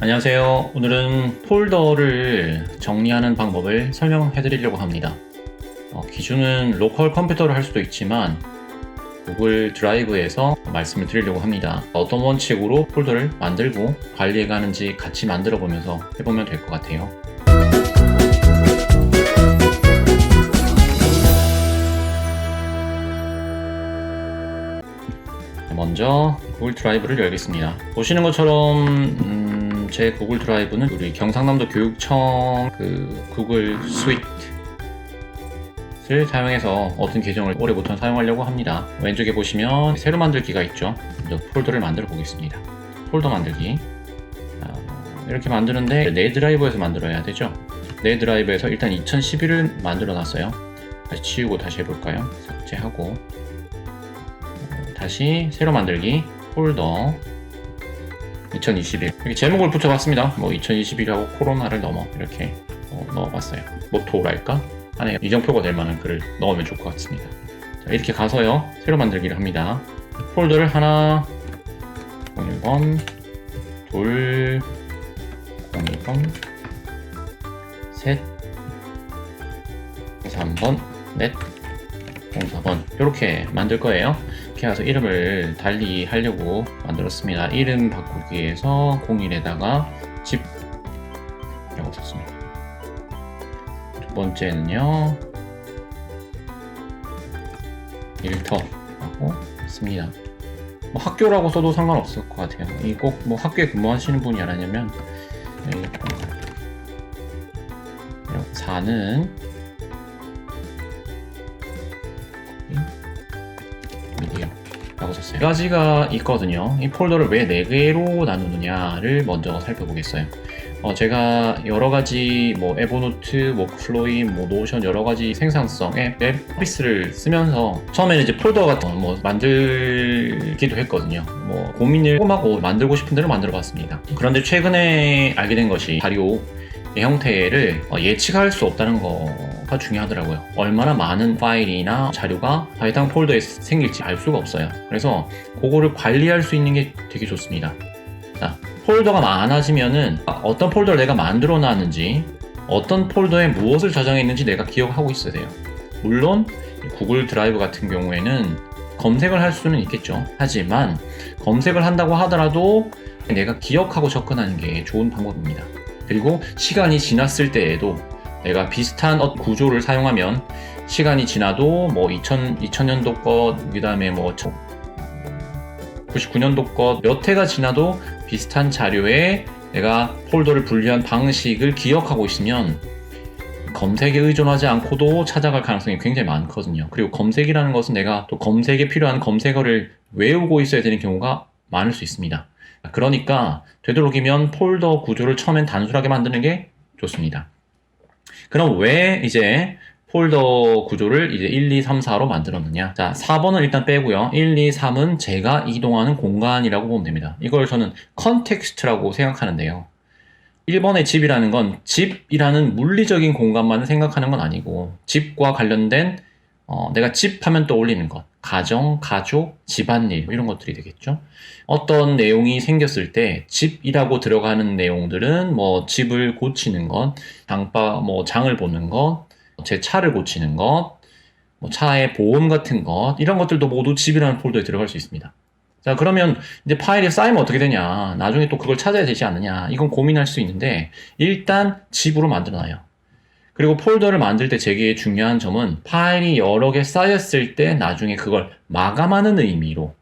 안녕하세요. 오늘은 폴더를 정리하는 방법을 설명해 드리려고 합니다. 어, 기준은 로컬 컴퓨터를 할 수도 있지만 구글 드라이브에서 말씀을 드리려고 합니다. 어떤 원칙으로 폴더를 만들고 관리해 가는지 같이 만들어 보면서 해보면 될 것 같아요. 먼저 구글 드라이브를 열겠습니다. 보시는 것처럼 음, 제 구글 드라이브는 우리 경상남도 교육청 그 구글 스위트를 사용해서 어떤 계정을 올해부터 사용하려고 합니다. 왼쪽에 보시면 새로 만들기가 있죠. 폴더를 만들어 보겠습니다. 폴더 만들기. 자, 이렇게 만드는데 내 드라이브에서 만들어야 되죠. 내 드라이브에서 일단 2011을 만들어 놨어요. 다시 지우고 다시 해볼까요? 삭제하고 다시 새로 만들기 폴더 2021 이렇게 제목을 붙여봤습니다. 뭐 2021하고 코로나를 넘어 이렇게 어, 넣어봤어요. 모토랄까? 안에 이정표가 될 만한 글을 넣으면 좋을 것 같습니다. 자, 이렇게 가서요 새로 만들기를 합니다. 폴더를 하나 01번 둘 02번 셋 3번 넷 04번 이렇게 만들 거예요. 이렇게 해서 이름을 달리 하려고 만들었습니다. 이름 바꾸기 위해서 01에다가 집이라고 썼습니다. 두 번째는요. 일터라고 씁니다. 뭐 학교라고 써도 상관없을 것 같아요. 이 꼭 뭐 학교에 근무하시는 분이 아니냐면 4는 미디어 라고 썼어요. 두 가지가 있거든요. 이 폴더를 왜 4개로 나누느냐를 먼저 살펴보겠어요. 어, 제가 여러 가지 뭐 에버노트, 워크플로이, 뭐 노션 여러 가지 생산성의 웹 서비스를 쓰면서 처음에는 이제 폴더 같은 거 뭐 만들기도 했거든요. 뭐 고민을 꼼하고 만들고 싶은 대로 만들어 봤습니다. 그런데 최근에 알게 된 것이 자료 형태를 어, 예측할 수 없다는 거 가 중요하더라고요. 얼마나 많은 파일이나 자료가 해당 폴더에 생길지 알 수가 없어요. 그래서 그거를 관리할 수 있는 게 되게 좋습니다. 자, 폴더가 많아지면은 어떤 폴더를 내가 만들어 놨는지 어떤 폴더에 무엇을 저장했는지 내가 기억하고 있어야 돼요. 물론 구글 드라이브 같은 경우에는 검색을 할 수는 있겠죠. 하지만 검색을 한다고 하더라도 내가 기억하고 접근하는 게 좋은 방법입니다. 그리고 시간이 지났을 때에도 내가 비슷한 어- 구조를 사용하면 시간이 지나도 뭐 2000, 2000년도 것, 그 다음에 뭐 99년도 것 몇 해가 지나도 비슷한 자료에 내가 폴더를 분리한 방식을 기억하고 있으면 검색에 의존하지 않고도 찾아갈 가능성이 굉장히 많거든요. 그리고 검색이라는 것은 내가 또 검색에 필요한 검색어를 외우고 있어야 되는 경우가 많을 수 있습니다. 그러니까 되도록이면 폴더 구조를 처음엔 단순하게 만드는 게 좋습니다. 그럼 왜 이제 폴더 구조를 이제 1, 2, 3, 4로 만들었느냐? 자, 4번은 일단 빼고요. 1, 2, 3은 제가 이동하는 공간이라고 보면 됩니다. 이걸 저는 컨텍스트라고 생각하는데요. 1번의 집이라는 건 집이라는 물리적인 공간만을 생각하는 건 아니고 집과 관련된 어, 내가 집 하면 떠올리는 것 가정, 가족, 집안일 이런 것들이 되겠죠. 어떤 내용이 생겼을 때 집이라고 들어가는 내용들은 뭐 집을 고치는 것, 장바 뭐 장을 보는 것, 제 차를 고치는 것, 뭐 차의 보험 같은 것 이런 것들도 모두 집이라는 폴더에 들어갈 수 있습니다. 자 그러면 이제 파일이 쌓이면 어떻게 되냐? 나중에 또 그걸 찾아야 되지 않느냐? 이건 고민할 수 있는데 일단 집으로 만들어놔요. 그리고 폴더를 만들 때 제게 중요한 점은 파일이 여러 개 쌓였을 때 나중에 그걸 마감하는 의미로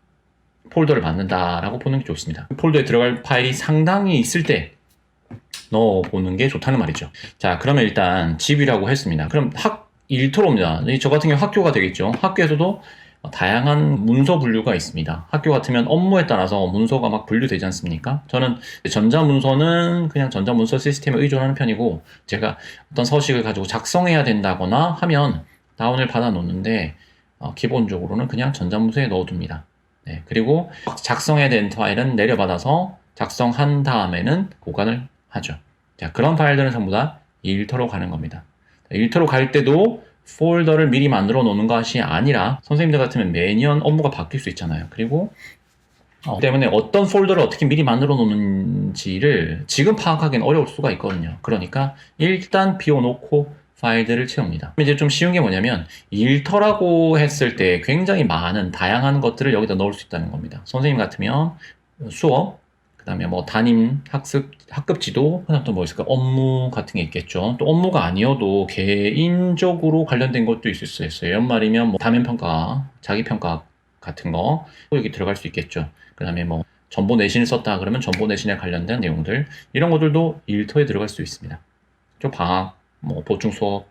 폴더를 만든다라고 보는 게 좋습니다. 폴더에 들어갈 파일이 상당히 있을 때 넣어보는 게 좋다는 말이죠. 자, 그러면 일단 집이라고 했습니다. 그럼 학 일터로입니다. 저 같은 경우 학교가 되겠죠. 학교에서도 다양한 문서 분류가 있습니다. 학교 같으면 업무에 따라서 문서가 막 분류되지 않습니까? 저는 전자문서는 그냥 전자문서 시스템에 의존하는 편이고 제가 어떤 서식을 가지고 작성해야 된다거나 하면 다운을 받아 놓는데 어, 기본적으로는 그냥 전자문서에 넣어둡니다. 네, 그리고 작성해야 되는 파일은 내려받아서 작성한 다음에는 보관을 하죠. 자, 그런 파일들은 전부 다 일터로 가는 겁니다. 일터로 갈 때도 폴더를 미리 만들어 놓는 것이 아니라 선생님들 같으면 매년 업무가 바뀔 수 있잖아요. 그리고 어, 때문에 어떤 폴더를 어떻게 미리 만들어 놓는지를 지금 파악하기는 어려울 수가 있거든요. 그러니까 일단 비워놓고 파일들을 채웁니다. 이제 좀 쉬운 게 뭐냐면 일터라고 했을 때 굉장히 많은 다양한 것들을 여기다 넣을 수 있다는 겁니다. 선생님 같으면 수업, 그 다음에 뭐 담임 학습, 학급 지도, 그 다음 또 뭐 있을까? 업무 같은 게 있겠죠. 또 업무가 아니어도 개인적으로 관련된 것도 있을 수 있어요. 연말이면 뭐 다면 평가, 자기 평가 같은 거 여기 들어갈 수 있겠죠. 그 다음에 뭐 전보 내신을 썼다 그러면 전보 내신에 관련된 내용들 이런 것들도 일터에 들어갈 수 있습니다. 좀 방학, 뭐 보충 수업,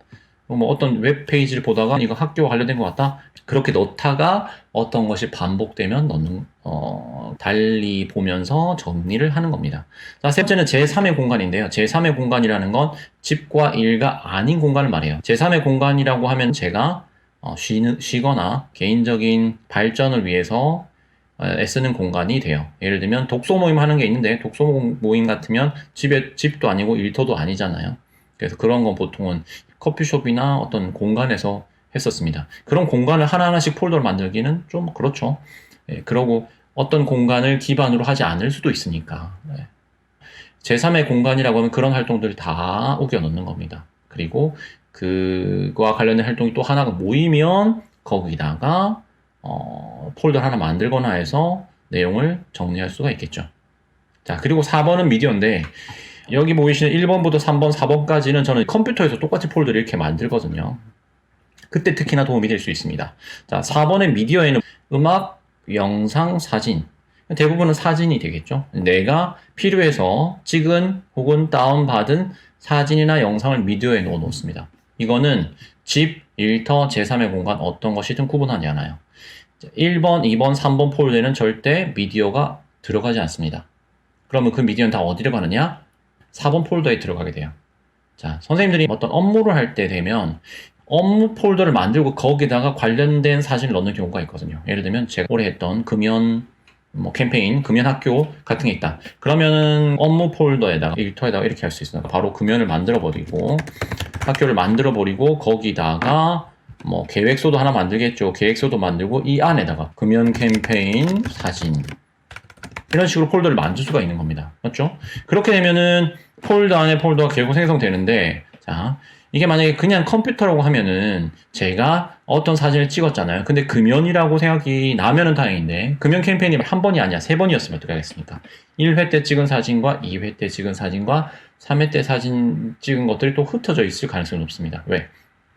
뭐 어떤 웹 페이지를 보다가 이거 학교와 관련된 것 같다 그렇게 넣다가 어떤 것이 반복되면 넣는 어, 달리 보면서 정리를 하는 겁니다. 자, 세 번째는 제3의 공간인데요. 제3의 공간이라는 건 집과 일가 아닌 공간을 말해요. 제3의 공간이라고 하면 제가 어, 쉬는, 쉬거나 개인적인 발전을 위해서 어, 애쓰는 공간이 돼요. 예를 들면 독서 모임 하는 게 있는데 독서 모임 같으면 집에 집도 아니고 일터도 아니잖아요. 그래서 그런 건 보통은 커피숍이나 어떤 공간에서 했었습니다. 그런 공간을 하나하나씩 폴더를 만들기는 좀 그렇죠. 예, 그러고 어떤 공간을 기반으로 하지 않을 수도 있으니까. 예. 제3의 공간이라고 하면 그런 활동들을 다 우겨 넣는 겁니다. 그리고 그와 관련된 활동이 또 하나가 모이면 거기다가 어, 폴더 하나 만들거나 해서 내용을 정리할 수가 있겠죠. 자, 그리고 4번은 미디어인데 여기 보이시는 1번부터 3번, 4번까지는 저는 컴퓨터에서 똑같이 폴더를 이렇게 만들거든요. 그때 특히나 도움이 될 수 있습니다. 자, 4번의 미디어에는 음악, 영상, 사진. 대부분은 사진이 되겠죠. 내가 필요해서 찍은 혹은 다운받은 사진이나 영상을 미디어에 넣어 놓습니다. 이거는 집, 일터, 제3의 공간 어떤 것이든 구분하지 않아요. 1번, 2번, 3번 폴더에는 절대 미디어가 들어가지 않습니다. 그러면 그 미디어는 다 어디로 가느냐? 4번 폴더에 들어가게 돼요. 자, 선생님들이 어떤 업무를 할 때 되면 업무 폴더를 만들고 거기다가 관련된 사진을 넣는 경우가 있거든요. 예를 들면 제가 올해 했던 금연 뭐 캠페인, 금연 학교 같은 게 있다. 그러면은 업무 폴더에다가 일터에다가 이렇게 할 수 있어요. 바로 금연을 만들어 버리고 학교를 만들어 버리고 거기다가 뭐 계획서도 하나 만들겠죠. 계획서도 만들고 이 안에다가 금연 캠페인 사진 이런 식으로 폴더를 만들 수가 있는 겁니다. 맞죠? 그렇게 되면은 폴더 안에 폴더가 결국 생성되는데 자 이게 만약에 그냥 컴퓨터라고 하면은 제가 어떤 사진을 찍었잖아요. 근데 금연이라고 생각이 나면은 다행인데 금연 캠페인이 한 번이 아니야 세 번이었으면 어떻게 하겠습니까? 1회 때 찍은 사진과 2회 때 찍은 사진과 3회 때 사진 찍은 것들이 또 흩어져 있을 가능성이 높습니다. 왜?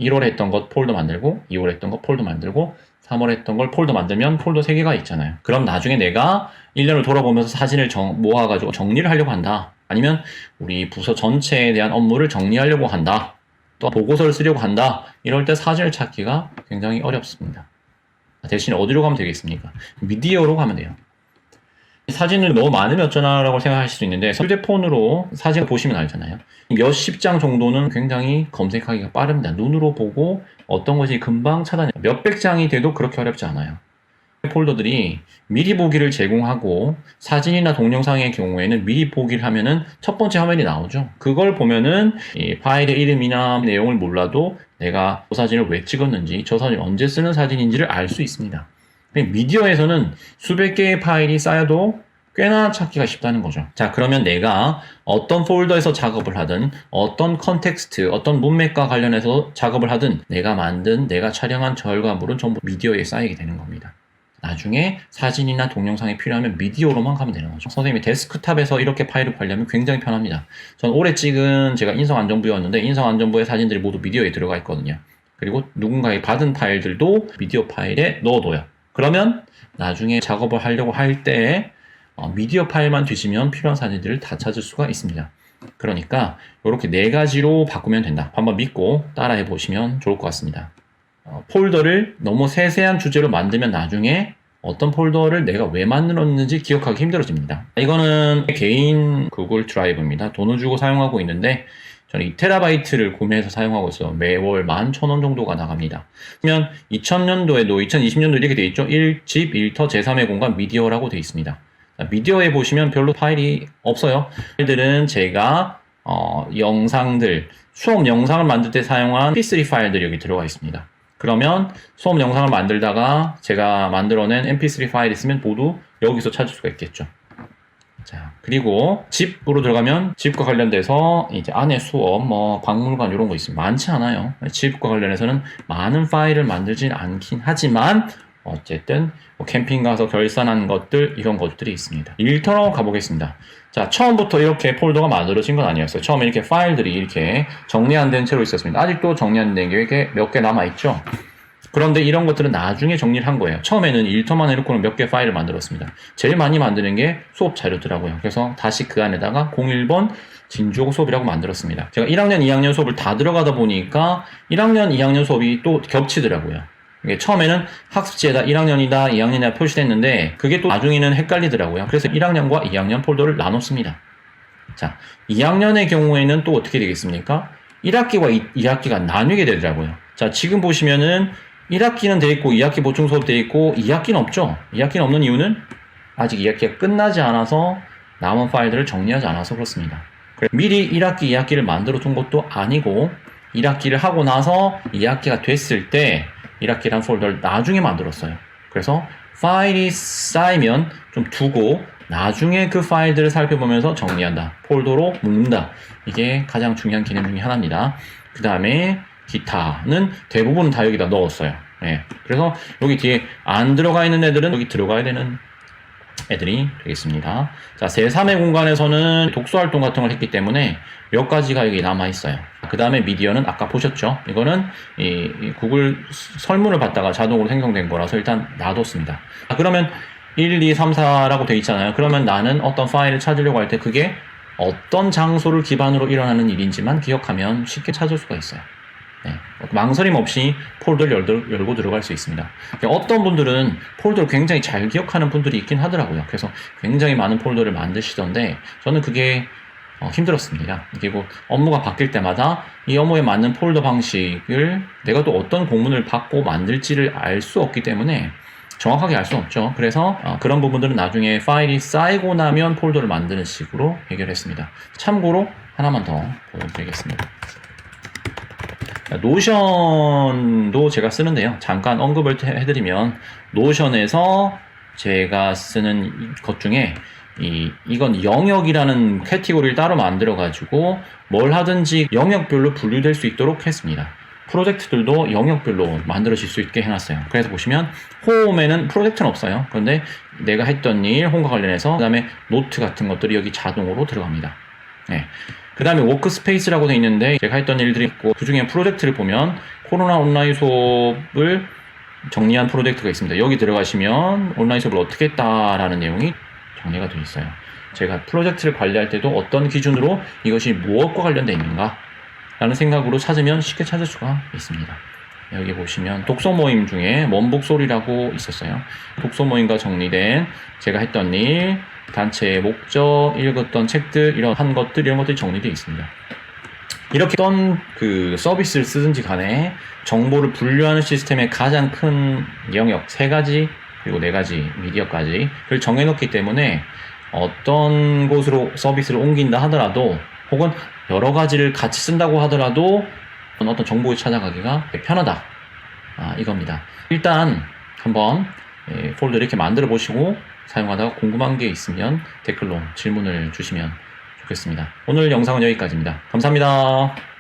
1월 했던 것 폴더 만들고 2월 했던 것 폴더 만들고 3월 했던 걸 폴더 만들면 폴더 3개가 있잖아요. 그럼 나중에 내가 1년을 돌아보면서 사진을 정, 모아가지고 정리를 하려고 한다. 아니면 우리 부서 전체에 대한 업무를 정리하려고 한다. 또 보고서를 쓰려고 한다. 이럴 때 사진을 찾기가 굉장히 어렵습니다. 대신 어디로 가면 되겠습니까? 미디어로 가면 돼요. 사진을 너무 많으면 어쩌나라고 생각하실 수 있는데 휴대폰으로 사진을 보시면 알잖아요. 몇십 장 정도는 굉장히 검색하기가 빠릅니다. 눈으로 보고 어떤 것이 금방 찾아내 몇백 장이 돼도 그렇게 어렵지 않아요. 폴더들이 미리 보기를 제공하고 사진이나 동영상의 경우에는 미리 보기를 하면은 첫 번째 화면이 나오죠. 그걸 보면은 이 파일의 이름이나 내용을 몰라도 내가 그 사진을 왜 찍었는지 저 사진 언제 쓰는 사진인지를 알 수 있습니다. 미디어에서는 수백 개의 파일이 쌓여도 꽤나 찾기가 쉽다는 거죠. 자, 그러면 내가 어떤 폴더에서 작업을 하든, 어떤 컨텍스트, 어떤 문맥과 관련해서 작업을 하든, 내가 만든, 내가 촬영한 결과물은 전부 미디어에 쌓이게 되는 겁니다. 나중에 사진이나 동영상이 필요하면 미디어로만 가면 되는 거죠. 선생님이 데스크탑에서 이렇게 파일을 관리하면 굉장히 편합니다. 전 올해 찍은 제가 인성안전부였는데 인성안전부의 사진들이 모두 미디어에 들어가 있거든요. 그리고 누군가의 받은 파일들도 미디어 파일에 넣어둬요. 그러면 나중에 작업을 하려고 할때 어, 미디어 파일만 뒤지면 필요한 사진들을 다 찾을 수가 있습니다. 그러니까 이렇게 네 가지로 바꾸면 된다. 한번 믿고 따라해 보시면 좋을 것 같습니다. 어, 폴더를 너무 세세한 주제로 만들면 나중에 어떤 폴더를 내가 왜 만들었는지 기억하기 힘들어집니다. 이거는 개인 구글 드라이브입니다. 돈을 주고 사용하고 있는데 저는 2테라바이트를 구매해서 사용하고 있어요. 매월 11,000원 정도가 나갑니다. 그러면 2000년도에도 2020년도 이렇게 돼 있죠. 1집 1터 제3의 공간 미디어라고 돼 있습니다. 미디어에 보시면 별로 파일이 없어요. 파일들은 제가 어, 영상들, 수업 영상을 만들 때 사용한 p3 파일들이 여기 들어가 있습니다. 그러면 수업 영상을 만들다가 제가 만들어낸 mp3 파일이 있으면 모두 여기서 찾을 수가 있겠죠. 자, 그리고 집으로 들어가면 집과 관련돼서 이제 안에 수업, 뭐 박물관 이런 거 있으면 많지 않아요. 집과 관련해서는 많은 파일을 만들진 않긴 하지만 어쨌든 뭐 캠핑 가서 결산한 것들 이런 것들이 있습니다. 일터로 가보겠습니다. 자, 처음부터 이렇게 폴더가 만들어진 건 아니었어요. 처음에 이렇게 파일들이 이렇게 정리 안 된 채로 있었습니다. 아직도 정리 안 된 게 몇 개 남아 있죠. 그런데 이런 것들은 나중에 정리를 한 거예요. 처음에는 일터만 해놓고는 몇 개 파일을 만들었습니다. 제일 많이 만드는 게 수업 자료더라고요. 그래서 다시 그 안에다가 01번 진주고 수업이라고 만들었습니다. 제가 1학년, 2학년 수업을 다 들어가다 보니까 1학년, 2학년 수업이 또 겹치더라고요. 처음에는 학습지에다 1학년이다, 2학년이다 표시됐는데 그게 또 나중에는 헷갈리더라고요. 그래서 1학년과 2학년 폴더를 나눴습니다. 자, 2학년의 경우에는 또 어떻게 되겠습니까? 1학기와 2, 학기가 나뉘게 되더라고요. 자, 지금 보시면은 1학기는 돼 있고 2학기 보충 수업 돼 있고 2학기는 없죠. 2학기는 없는 이유는 아직 2학기가 끝나지 않아서 남은 파일들을 정리하지 않아서 그렇습니다. 미리 1학기, 2학기를 만들어 둔 것도 아니고 1학기를 하고 나서 2학기가 됐을 때 1학기란 폴더를 나중에 만들었어요. 그래서 파일이 쌓이면 좀 두고 나중에 그 파일들을 살펴보면서 정리한다. 폴더로 묶는다. 이게 가장 중요한 개념 중에 하나입니다. 그 다음에 기타는 대부분 다 여기다 넣었어요. 예. 그래서 여기 뒤에 안 들어가 있는 애들은 여기 들어가야 되는 애들이 되겠습니다. 자, 제3의 공간에서는 독서 활동 같은 걸 했기 때문에 몇 가지가 여기 남아 있어요. 그 다음에 미디어는 아까 보셨죠? 이거는 이, 이 구글 설문을 받다가 자동으로 생성된 거라서 일단 놔뒀습니다. 아, 그러면 1, 2, 3, 4라고 돼 있잖아요. 그러면 나는 어떤 파일을 찾으려고 할 때 그게 어떤 장소를 기반으로 일어나는 일인지만 기억하면 쉽게 찾을 수가 있어요. 네, 망설임 없이 폴더를 열고 들어갈 수 있습니다. 어떤 분들은 폴더를 굉장히 잘 기억하는 분들이 있긴 하더라고요. 그래서 굉장히 많은 폴더를 만드시던데 저는 그게 어, 힘들었습니다. 그리고 업무가 바뀔 때마다 이 업무에 맞는 폴더 방식을 내가 또 어떤 공문을 받고 만들지를 알 수 없기 때문에 정확하게 알 수 없죠. 그래서 어, 그런 부분들은 나중에 파일이 쌓이고 나면 폴더를 만드는 식으로 해결했습니다. 참고로 하나만 더 보여드리겠습니다. 노션도 제가 쓰는데요. 잠깐 언급을 해드리면 노션에서 제가 쓰는 것 중에 이, 이건 영역이라는 캐티고리를 따로 만들어 가지고 뭘 하든지 영역별로 분류될 수 있도록 했습니다. 프로젝트들도 영역별로 만들어질 수 있게 해놨어요. 그래서 보시면 홈에는 프로젝트는 없어요. 그런데 내가 했던 일, 홈과 관련해서 그 다음에 노트 같은 것들이 여기 자동으로 들어갑니다. 네. 그 다음에 워크스페이스라고 되어 있는데 제가 했던 일들이 있고 그 중에 프로젝트를 보면 코로나 온라인 수업을 정리한 프로젝트가 있습니다. 여기 들어가시면 온라인 수업을 어떻게 했다라는 내용이 정리가 되어 있어요. 제가 프로젝트를 관리할 때도 어떤 기준으로 이것이 무엇과 관련되어 있는가 라는 생각으로 찾으면 쉽게 찾을 수가 있습니다. 여기 보시면 독서 모임 중에 원북소리라고 있었어요. 독서 모임과 정리된 제가 했던 일, 단체의 목적, 읽었던 책들, 이런 한 것들, 이런 것들이 정리되어 있습니다. 이렇게 어떤 그 서비스를 쓰든지 간에 정보를 분류하는 시스템의 가장 큰 영역 세 가지 그리고 네 가지 미디어까지 를 정해놓기 때문에 어떤 곳으로 서비스를 옮긴다 하더라도 혹은 여러 가지를 같이 쓴다고 하더라도 어떤 정보를 찾아가기가 편하다 아, 이겁니다. 일단 한번 예, 폴더 이렇게 만들어 보시고 사용하다가 궁금한 게 있으면 댓글로 질문을 주시면 좋겠습니다. 오늘 영상은 여기까지입니다. 감사합니다.